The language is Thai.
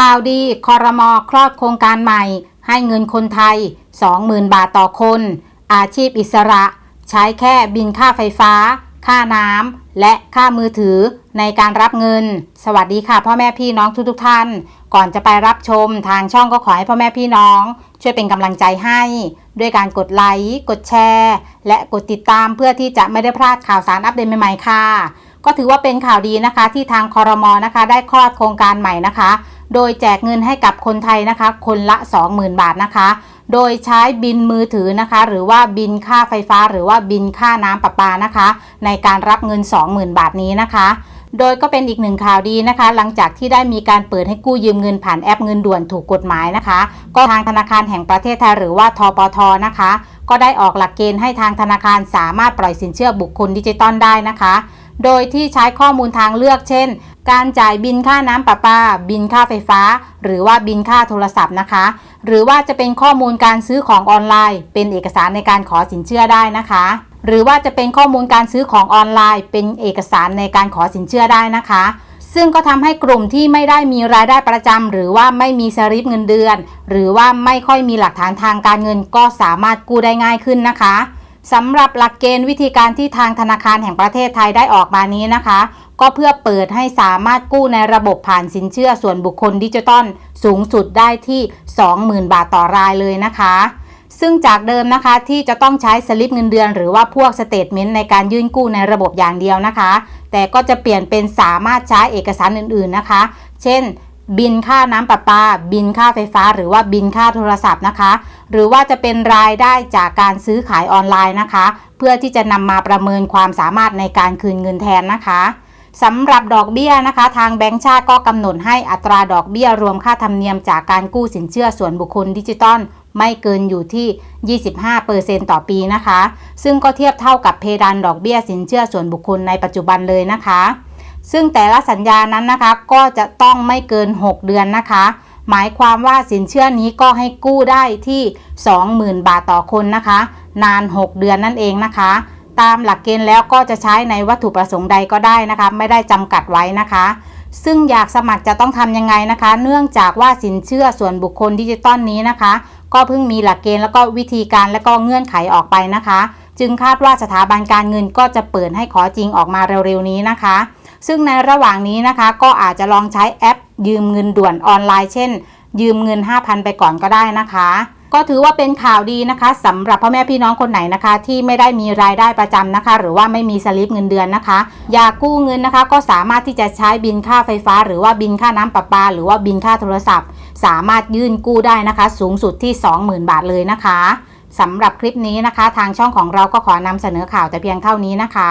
ข่าวดีคอรมอคลอดโครงการใหม่ ให้เงินคนไทย 20,000 บาทต่อคน อาชีพอิสระ ใช้แค่บินค่าไฟฟ้า ค่าน้ำและค่ามือถือในการรับเงิน สวัสดีค่ะพ่อแม่พี่น้องทุกๆทท่าน ก่อนจะไปรับชมทางช่องก็ขอให้พ่อแม่พี่น้อง ช่วยเป็นกำลังใจให้ ด้วยการกดไลค์กดแชร์ และกดติดตามเพื่อที่จะไม่ได้พลาดข่าวสารอัปเดตใหม่ๆค่ะ ก็ถือว่าเป็นข่าวดีนะคะที่ทางคอรมอนะคะ ได้คลอดโครงการใหม่นะคะ โดยแจกเงินให้กับคนไทยนะคะ คนละ 20,000 บาทนะคะ โดยใช้บินมือถือนะคะ หรือว่าบินค่าไฟฟ้า หรือว่าบินค่าน้ำประปานะคะ ในการรับเงิน 20,000 บาทนี้นะคะโดยก็เป็นอีกหนึ่งข่าวดีนะคะ หลังจากที่ได้มีการเปิดให้กู้ยืมเงินผ่านแอปเงินด่วนถูกกฎหมายนะคะ ก็ทางธนาคารแห่งประเทศไทยหรือว่าทปทนะคะ ก็ได้ออกหลักเกณฑ์ให้ทางธนาคารสามารถปล่อยสินเชื่อบุคคลดิจิตอลได้นะคะ โดยที่ใช้ข้อมูลทางเลือกเช่น การจ่ายบินค่าน้ำประปา บินค่าไฟฟ้า หรือว่าบินค่าโทรศัพท์นะคะ หรือว่าจะเป็นข้อมูลการซื้อของออนไลน์ เป็นเอกสารในการขอสินเชื่อได้นะคะ หรือว่าจะเป็นข้อมูลการซื้อของออนไลน์ เป็นเอกสารในการขอสินเชื่อได้นะคะซึ่งก็ทำให้กลุ่มที่ไม่ได้มีรายได้ประจำหรือว่าไม่มีสลิปเงินเดือน หรือว่าไม่ค่อยมีหลักฐานทางการเงินก็สามารถกู้ได้ง่ายขึ้นนะคะ สำหรับหลักเกณฑ์วิธีการที่ทางธนาคารแห่งประเทศไทยได้ออกมานี้นะคะ ก็เพื่อเปิดให้สามารถกู้ในระบบผ่านสินเชื่อส่วนบุคคลดิจิตอลสูงสุดได้ที่ 20,000 บาทต่อรายเลยนะคะ ซึ่งจากเดิมนะคะที่จะต้องใช้สลิปเงินเดือน หรือว่าพวกสเตทเมนต์ในการยื่นกู้ในระบบอย่างเดียวนะคะ แต่ก็จะเปลี่ยนเป็นสามารถใช้เอกสารอื่นๆนะคะ เช่น บินค่าน้ำประปา บินค่าไฟฟ้า หรือว่าบินค่าโทรศัพท์นะคะ หรือว่าจะเป็นรายได้จากการซื้อขายออนไลน์นะคะ เพื่อที่จะนำมาประเมินความสามารถในการคืนเงินแทนนะคะสำหรับดอกเบี้ยนะคะ ทางแบงก์ชาติก็กำหนดให้อัตราดอกเบี้ยรวมค่าธรรมเนียมจากการกู้สินเชื่อส่วนบุคคลดิจิตอลไม่เกินอยู่ที่ 25%ต่อปีนะคะ ซึ่งก็เทียบเท่ากับเพดานดอกเบี้ยสินเชื่อส่วนบุคคลในปัจจุบันเลยนะคะ ซึ่งแต่ละสัญญานั้นนะคะก็จะต้องไม่เกิน 6 เดือนนะคะ หมายความว่าสินเชื่อนี้ก็ให้กู้ได้ที่ 20,000 บาทต่อคนนะคะ นาน 6 เดือนนั่นเองนะคะ ตามหลักเกณฑ์แล้วก็จะใช้ในวัตถุประสงค์ใดก็ได้นะคะ ไม่ได้จำกัดไว้นะคะ ซึ่งอยากสมัครจะต้องทำยังไงนะคะ เนื่องจากว่าสินเชื่อส่วนบุคคลดิจิตอลนี้นะคะ ก็เพิ่งมีหลักเกณฑ์แล้วก็วิธีการและก็เงื่อนไขออกไปนะคะ จึงคาดว่าสถาบันการเงินก็จะเปิดให้ขอจริงออกมาเร็วๆนี้นะคะ ซึ่งในระหว่างนี้นะคะก็อาจจะลองใช้แอป ยืมเงินด่วนออนไลน์เช่น ยืมเงิน 5,000 ไปก่อนก็ได้นะคะก็ถือว่าเป็นข่าวดีนะคะสำหรับพ่อแม่พี่น้องคนไหนนะคะ ที่ไม่ได้มีรายได้ประจำนะคะ หรือว่าไม่มีสลิปเงินเดือนนะคะ อยากกู้เงินนะคะ ก็สามารถที่จะใช้บินค่าไฟฟ้า หรือว่าบินค่าน้ำประปา หรือว่าบินค่าโทรศัพท์ สามารถยื่นกู้ได้นะคะ สูงสุดที่ 20,000 บาทเลยนะคะสำหรับคลิปนี้นะคะ ทางช่องของเราก็ขอนำเสนอข่าวแต่เพียงเท่านี้นะคะ